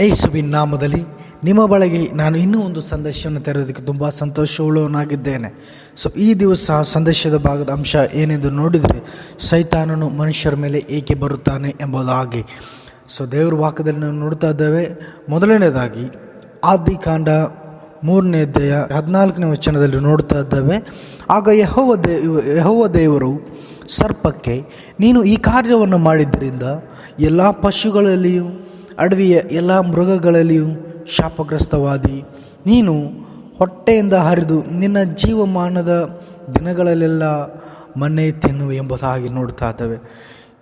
ಯೇಸುವಿನ ನಾಮದಲ್ಲಿ ನಿಮ್ಮ ಬಳಗೆ ನಾನು ಇನ್ನೂ ಒಂದು ಸಂದೇಶವನ್ನು ತೆರೆಯೋದಕ್ಕೆ ತುಂಬ ಸಂತೋಷವುಳ್ಳವನಾಗಿದ್ದೇನೆ. ಸೊ ಈ ದಿವಸ ಸಂದೇಶದ ಭಾಗದ ಅಂಶ ಏನೆಂದು ನೋಡಿದರೆ, ಸೈತಾನನು ಮನುಷ್ಯರ ಮೇಲೆ ಏಕೆ ಬರುತ್ತಾನೆ ಎಂಬುದಾಗಿ. ಸೊ ದೇವರ ವಾಕ್ಯದಲ್ಲಿ ನಾವು ನೋಡ್ತಾ ಇದ್ದೇವೆ ಮೊದಲನೇದಾಗಿ ಆದಿಕಾಂಡ ಮೂರನೇ ಅಧ್ಯಾಯ ಹದಿನಾಲ್ಕನೇ ವಚನದಲ್ಲಿ ನೋಡ್ತಾ ಇದ್ದೇವೆ, ಆಗ ಯಹೋವ ದೇವ, ಯಹೋವ ದೇವರು ಸರ್ಪಕ್ಕೆ, ನೀನು ಈ ಕಾರ್ಯವನ್ನು ಮಾಡಿದ್ದರಿಂದ ಎಲ್ಲ ಪಶುಗಳಲ್ಲಿಯೂ ಅಡವಿಯ ಎಲ್ಲ ಮೃಗಗಳಲ್ಲಿಯೂ ಶಾಪಗ್ರಸ್ತವಾದಿ. ನೀನು ಹೊಟ್ಟೆಯಿಂದ ಹರಿದು ನಿನ್ನ ಜೀವಮಾನದ ದಿನಗಳಲ್ಲೆಲ್ಲ ಮನೆ ತಿನ್ನು ಎಂಬುದಾಗಿ ನೋಡ್ತಾ ಇದ್ದೇವೆ.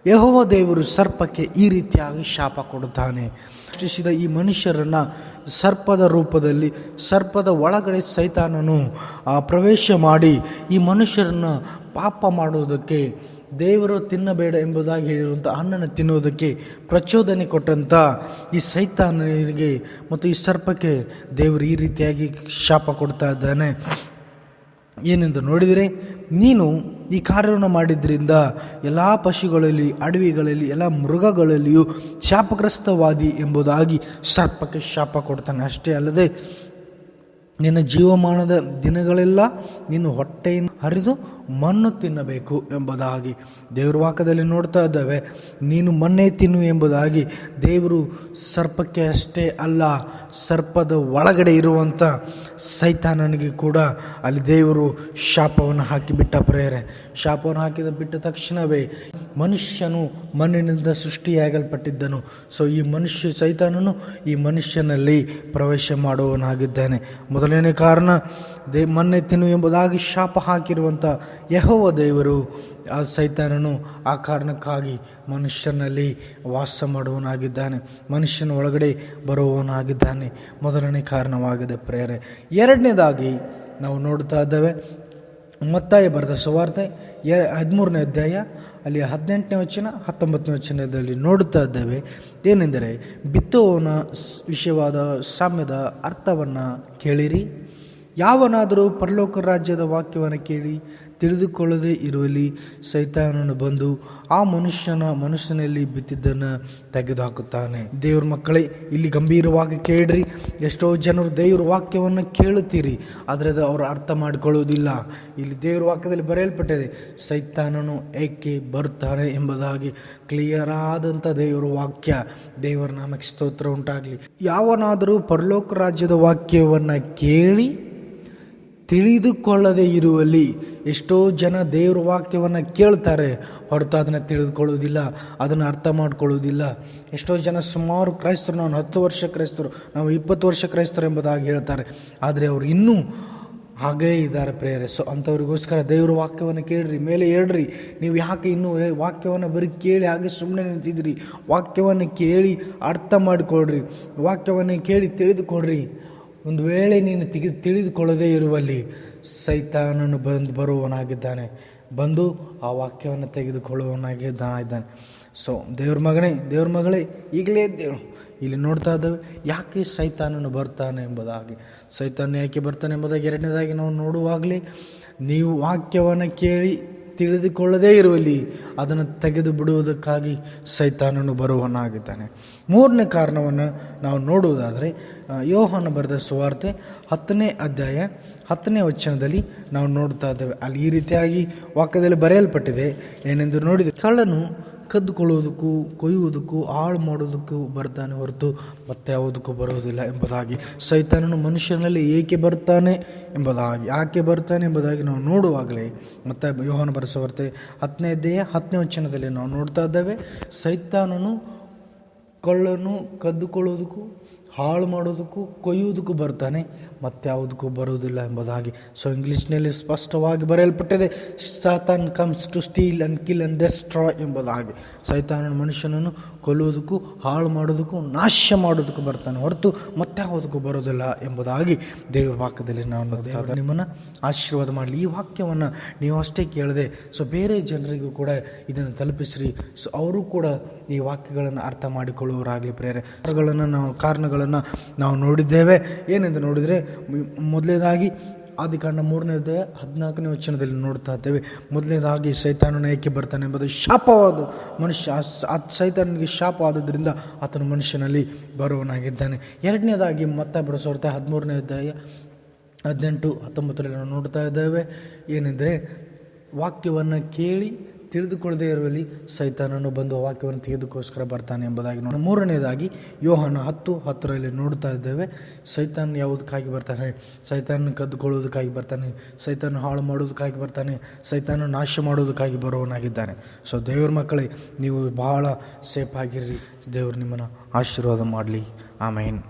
ಯಹೋವ ದೇವರು ಸರ್ಪಕ್ಕೆ ಈ ರೀತಿಯಾಗಿ ಶಾಪ ಕೊಡುತ್ತಾನೆ. ಸೃಷ್ಟಿಸಿದ ಈ ಮನುಷ್ಯರನ್ನು ಸರ್ಪದ ರೂಪದಲ್ಲಿ, ಸರ್ಪದ ಒಳಗಡೆ ಸೈತಾನನು ಪ್ರವೇಶ ಮಾಡಿ ಈ ಮನುಷ್ಯರನ್ನು ಪಾಪ ಮಾಡುವುದಕ್ಕೆ ದೇವರು ತಿನ್ನಬೇಡ ಎಂಬುದಾಗಿ ಹೇಳಿರುವಂಥ ಹಣ್ಣನ್ನು ತಿನ್ನುವುದಕ್ಕೆ ಪ್ರಚೋದನೆ ಕೊಟ್ಟಂಥ ಈ ಸೈತಾನನಿಗೆ ಮತ್ತು ಈ ಸರ್ಪಕ್ಕೆ ದೇವರು ಈ ರೀತಿಯಾಗಿ ಶಾಪ ಕೊಡ್ತಾ ಇದ್ದಾನೆ. ಏನೆಂದು ನೋಡಿದರೆ, ನೀನು ಈ ಕಾರ್ಯವನ್ನು ಮಾಡಿದ್ರಿಂದ ಎಲ್ಲ ಪಶುಗಳಲ್ಲಿ, ಅಡವಿಗಳಲ್ಲಿ, ಎಲ್ಲ ಮೃಗಗಳಲ್ಲಿಯೂ ಶಾಪಗ್ರಸ್ತವಾದಿ ಎಂಬುದಾಗಿ ಸರ್ಪಕ್ಕೆ ಶಾಪ ಕೊಡ್ತಾನೆ. ಅಷ್ಟೇ ಅಲ್ಲದೆ ನಿನ್ನ ಜೀವಮಾನದ ದಿನಗಳೆಲ್ಲ ನೀನು ಹೊಟ್ಟೆಯಿಂದ ಹರಿದು ಮಣ್ಣು ತಿನ್ನಬೇಕು ಎಂಬುದಾಗಿ. ದೇವರ ವಾಕದಲ್ಲಿ ನೋಡ್ತಾ ಇದ್ದೇವೆ, ನೀನು ಮಣ್ಣೆ ತಿನ್ನು ಎಂಬುದಾಗಿ. ದೇವರು ಸರ್ಪಕ್ಕೆ ಅಷ್ಟೇ ಅಲ್ಲ, ಸರ್ಪದ ಒಳಗಡೆ ಇರುವಂಥ ಸೈತಾನನಿಗೆ ಕೂಡ ಅಲ್ಲಿ ದೇವರು ಶಾಪವನ್ನು ಹಾಕಿಬಿಟ್ಟ ಪ್ರೇರೆ. ಶಾಪವನ್ನು ಹಾಕಿದ ಬಿಟ್ಟ ತಕ್ಷಣವೇ ಮನುಷ್ಯನು ಮಣ್ಣಿನಿಂದ ಸೃಷ್ಟಿಯಾಗಲ್ಪಟ್ಟಿದ್ದನು. ಸೊ ಈ ಮನುಷ್ಯ ಸೈತಾನನು ಈ ಮನುಷ್ಯನಲ್ಲಿ ಪ್ರವೇಶ ಮಾಡುವವನಾಗಿದ್ದಾನೆ. ಮೊದಲನೇ ಕಾರಣ, ದೇ ಮೊನ್ನೆ ತಿನ್ನು ಎಂಬುದಾಗಿ ಶಾಪ ಹಾಕಿರುವಂಥ ಯಹೋವ ದೇವರು ಆ ಸೈತಾನನು ಆ ಕಾರಣಕ್ಕಾಗಿ ಮನುಷ್ಯನಲ್ಲಿ ವಾಸ ಮಾಡುವವನಾಗಿದ್ದಾನೆ. ಮನುಷ್ಯನ ಒಳಗಡೆ ಬರುವವನಾಗಿದ್ದಾನೆ. ಮೊದಲನೇ ಕಾರಣವಾಗಿದೆ ಪ್ರೇರೆ. ಎರಡನೇದಾಗಿ ನಾವು ನೋಡ್ತಾ ಇದ್ದೇವೆ ಮತ್ತಾಯ ಬರೆದ ಸುವಾರ್ತೆ ಎ ಹದಿಮೂರನೇ ಅಧ್ಯಾಯ, ಅಲ್ಲಿ ಹದಿನೆಂಟನೇ ವಚನ, ಹತ್ತೊಂಬತ್ತನೇ ವಚನದಲ್ಲಿ ನೋಡುತ್ತಾ ಇದ್ದೇವೆ. ಏನೆಂದರೆ, ಬಿತ್ತುವವನ ವಿಷಯವಾದ ಸಾಮ್ಯದ ಅರ್ಥವನ್ನು ಕೇಳಿರಿ. ಯಾವನಾದರೂ ಪರಲೋಕ ರಾಜ್ಯದ ವಾಕ್ಯವನ್ನು ಕೇಳಿ ತಿಳಿದುಕೊಳ್ಳದೇ ಇರುವಲ್ಲಿ ಸೈತಾನನು ಬಂದು ಆ ಮನುಷ್ಯನ ಮನುಷ್ಯನಲ್ಲಿ ಬಿತ್ತಿದ್ದನ್ನು ತೆಗೆದುಹಾಕುತ್ತಾನೆ. ದೇವ್ರ ಮಕ್ಕಳೇ, ಇಲ್ಲಿ ಗಂಭೀರವಾಗಿ ಕೇಳ್ರಿ. ಎಷ್ಟೋ ಜನರು ದೇವ್ರ ವಾಕ್ಯವನ್ನು ಕೇಳುತ್ತೀರಿ, ಆದರೆ ಅದು ಅವರು ಅರ್ಥ ಮಾಡಿಕೊಳ್ಳುವುದಿಲ್ಲ. ಇಲ್ಲಿ ದೇವ್ರ ವಾಕ್ಯದಲ್ಲಿ ಬರೆಯಲ್ಪಟ್ಟಿದೆ, ಸೈತಾನನು ಏಕೆ ಬರುತ್ತಾನೆ ಎಂಬುದಾಗಿ ಕ್ಲಿಯರ್ ಆದಂಥ ದೇವರ ವಾಕ್ಯ, ದೇವರ ನಾಮಕ್ಕೆ ಸ್ತೋತ್ರ ಉಂಟಾಗಲಿ. ಯಾವನಾದರೂ ಪರಲೋಕ ರಾಜ್ಯದ ವಾಕ್ಯವನ್ನು ಕೇಳಿ ತಿಳಿದುಕೊಳ್ಳದೆ ಇರುವಲ್ಲಿ ಎಷ್ಟೋ ಜನ ದೇವ್ರ ವಾಕ್ಯವನ್ನು ಕೇಳ್ತಾರೆ, ಹೊರತು ಅದನ್ನು ತಿಳಿದುಕೊಳ್ಳುವುದಿಲ್ಲ, ಅದನ್ನು ಅರ್ಥ ಮಾಡ್ಕೊಳ್ಳೋದಿಲ್ಲ ಎಷ್ಟೋ ಜನ ಸುಮಾರು ಕ್ರೈಸ್ತರು, ನಾನು ಹತ್ತು ವರ್ಷ ಕ್ರೈಸ್ತರು, ನಾವು ಇಪ್ಪತ್ತು ವರ್ಷ ಕ್ರೈಸ್ತರು ಎಂಬುದಾಗಿ ಹೇಳ್ತಾರೆ. ಆದರೆ ಅವರು ಇನ್ನೂ ಹಾಗೇ ಇದ್ದಾರೆ ಪ್ರೇಯರೆ. ಸೊ ಅಂಥವ್ರಿಗೋಸ್ಕರ ದೇವ್ರ ವಾಕ್ಯವನ್ನು ಕೇಳ್ರಿ, ಮೇಲೆ ಹೇಳ್ರಿ. ನೀವು ಯಾಕೆ ಇನ್ನೂ ವಾಕ್ಯವನ್ನು ಬರೀ ಕೇಳಿ ಹಾಗೆ ಸುಮ್ಮನೆ ನಿಂತಿದ್ರಿ ವಾಕ್ಯವನ್ನು ಕೇಳಿ ಅರ್ಥ ಮಾಡಿಕೊಡ್ರಿ ವಾಕ್ಯವನ್ನು ಕೇಳಿ ತಿಳಿದುಕೊಡ್ರಿ ಒಂದು ವೇಳೆ ನೀನು ತೆಗೆ ತಿಳಿದುಕೊಳ್ಳದೇ ಇರುವಲ್ಲಿ ಸೈತಾನನು ಬಂದು ಬರುವವನಾಗಿದ್ದಾನೆ. ಬಂದು ಆ ವಾಕ್ಯವನ್ನು ತೆಗೆದುಕೊಳ್ಳುವವನಾಗಿದ್ದಾನೆ. ಸೊ ದೇವ್ರ ಮಗನೇ, ದೇವ್ರ ಮಗಳೇ, ಈಗಲೇ ಎದ್ದೇಳು. ಇಲ್ಲಿ ನೋಡ್ತಾ ಇದ್ದೇವೆ, ಯಾಕೆ ಸೈತಾನನು ಬರ್ತಾನೆ ಎಂಬುದಾಗಿ. ಸೈತಾನ ಯಾಕೆ ಬರ್ತಾನೆ ಎಂಬುದಾಗಿ ಎರಡನೇದಾಗಿ ನಾವು ನೋಡುವಾಗಲೇ ನೀವು ವಾಕ್ಯವನ್ನು ಕೇಳಿ ತಿಳಿದುಕೊಳ್ಳದೇ ಇರುವಲ್ಲಿ ಅದನ್ನು ತೆಗೆದು ಬಿಡುವುದಕ್ಕಾಗಿ ಸೈತಾನನು ಬರುವನಾಗಿದ್ದಾನೆ. ಮೂರನೇ ಕಾರಣವನ್ನು ನಾವು ನೋಡುವುದಾದರೆ ಯೋಹನ ಬರೆದ ಸುವಾರ್ತೆ ಹತ್ತನೇ ಅಧ್ಯಾಯ ಹತ್ತನೇ ವಚನದಲ್ಲಿ ನಾವು ನೋಡ್ತಾ ಇದ್ದೇವೆ. ಅಲ್ಲಿ ಈ ರೀತಿಯಾಗಿ ವಾಕ್ಯದಲ್ಲಿ ಬರೆಯಲ್ಪಟ್ಟಿದೆ. ಏನೆಂದು ನೋಡಿದೆ ಕಳ್ಳನು ಕದ್ದುಕೊಳ್ಳುವುದಕ್ಕೂ, ಕೊಯ್ಯುವುದಕ್ಕೂ, ಹಾಳು ಮಾಡುವುದಕ್ಕೂ ಬರ್ತಾನೆ ಹೊರತು ಮತ್ತೆ ಯಾವುದಕ್ಕೂ ಬರುವುದಿಲ್ಲ ಎಂಬುದಾಗಿ ಸೈತಾನನು ಮನುಷ್ಯನಲ್ಲಿ ಏಕೆ ಬರ್ತಾನೆ ಎಂಬುದಾಗಿ, ಯಾಕೆ ಬರ್ತಾನೆ ಎಂಬುದಾಗಿ ನಾವು ನೋಡುವಾಗಲೇ ಮತ್ತೆ ಯೋಹನ ಬರೆಸುವರ್ತೆ ಹತ್ತನೇ ದೇಹ ಹತ್ತನೇ ವಚನದಲ್ಲಿ ನಾವು ನೋಡ್ತಾ ಇದ್ದೇವೆ, ಸೈತಾನನು ಕಳ್ಳನು ಕದ್ದುಕೊಳ್ಳುವುದಕ್ಕೂ ಹಾಳು ಮಾಡೋದಕ್ಕೂ ಕೊಯ್ಯುವುದಕ್ಕೂ ಬರ್ತಾನೆ ಮತ್ತಾವುದಕ್ಕೂ ಬರುವುದಿಲ್ಲ ಎಂಬುದಾಗಿ ಸೊ ಇಂಗ್ಲೀಷ್ನಲ್ಲಿ ಸ್ಪಷ್ಟವಾಗಿ ಬರೆಯಲ್ಪಟ್ಟಿದೆ Satan comes to steal and kill and destroy ಎಂಬುದಾಗಿ ಸೈತಾನ ಮನುಷ್ಯನನ್ನು ಕೊಲ್ಲುವುದಕ್ಕೂ ಹಾಳು ಮಾಡೋದಕ್ಕೂ ನಾಶ ಮಾಡೋದಕ್ಕೂ ಬರ್ತಾನೆ ಹೊರತು ಮತ್ತಾವುದಕ್ಕೂ ಬರೋದಿಲ್ಲ ಎಂಬುದಾಗಿ ದೇವರ ವಾಕ್ಯದಲ್ಲಿ ನಾನು ದೇವರ ನಿಮ್ಮನ್ನು ಆಶೀರ್ವಾದ ಮಾಡಲಿ. ಈ ವಾಕ್ಯವನ್ನು ನೀವು ಅಷ್ಟೇ ಕೇಳದೆ ಸೊ ಬೇರೆ ಜನರಿಗೂ ಕೂಡ ಇದನ್ನು ತಲುಪಿಸ್ರಿ. ಸೊ ಅವರು ಕೂಡ ಈ ವಾಕ್ಯಗಳನ್ನು ಅರ್ಥ ಮಾಡಿಕೊಳ್ಳುವವರಾಗಲಿ ಪ್ರೇರೆ. ನಾವು ಕಾರಣಗಳನ್ನು ನಾವು ನೋಡಿದ್ದೇವೆ. ಏನೆಂದು ನೋಡಿದರೆ ಮೊದಲನೇದಾಗಿ ಆದಿಕಾಂಡ ಮೂರನೇದೇ ಹದಿನಾಲ್ಕನೇ ವಚನದಲ್ಲಿ ನೋಡ್ತಾ ಇದ್ದೇವೆ. ಮೊದಲನೇದಾಗಿ ಸೈತಾನನ ಏಕೆ ಬರ್ತಾನೆ ಎಂಬುದು ಶಾಪವಾದ ಮನುಷ್ಯ. ಆ ಸೈತಾನನಿಗೆ ಶಾಪವಾದದ್ರಿಂದ ಆತನು ಮನುಷ್ಯನಲ್ಲಿ ಬರುವನಾಗಿದ್ದಾನೆ. ಎರಡನೇದಾಗಿ ಮತ್ತೆ ಬಿಡಿಸೋರ್ತೆ ಹದಿಮೂರನೇ ಅಧ್ಯಾಯ ಹದಿನೆಂಟು ಹತ್ತೊಂಬತ್ತರಲ್ಲಿ ನಾವು ನೋಡ್ತಾ ಇದ್ದೇವೆ. ಏನೆಂದರೆ, ವಾಕ್ಯವನ್ನು ಕೇಳಿ ತಿಳಿದುಕೊಳ್ಳದೆ ಇರುವಲ್ಲಿ ಸೈತಾನನು ಬಂದು ವಾಕ್ಯವನ್ನು ತೆಗೆದುಕೋಸ್ಕರ ಬರ್ತಾನೆ ಎಂಬುದಾಗಿ ನೋಡಿ ಮೂರನೇದಾಗಿ, ಯೋಹನ ಹತ್ತು ಹತ್ತರಲ್ಲಿ ನೋಡ್ತಾ ಇದ್ದೇವೆ, ಸೈತಾನ್ ಯಾವುದಕ್ಕಾಗಿ ಬರ್ತಾನೆ? ಸೈತಾನ ಕದ್ದುಕೊಳ್ಳೋದಕ್ಕಾಗಿ ಬರ್ತಾನೆ ಸೈತಾನ ಹಾಳು ಮಾಡೋದಕ್ಕಾಗಿ ಬರ್ತಾನೆ ಸೈತಾನ ನಾಶ ಮಾಡೋದಕ್ಕಾಗಿ ಬರುವವನಾಗಿದ್ದಾನೆ. ಸೊ ದೇವ್ರ ಮಕ್ಕಳೇ, ನೀವು ಬಹಳ ಸೇಫ್ ಆಗಿರ್ರಿ ದೇವರು ನಿಮ್ಮನ್ನು ಆಶೀರ್ವಾದ ಮಾಡಲಿ. ಆಮೇನ್.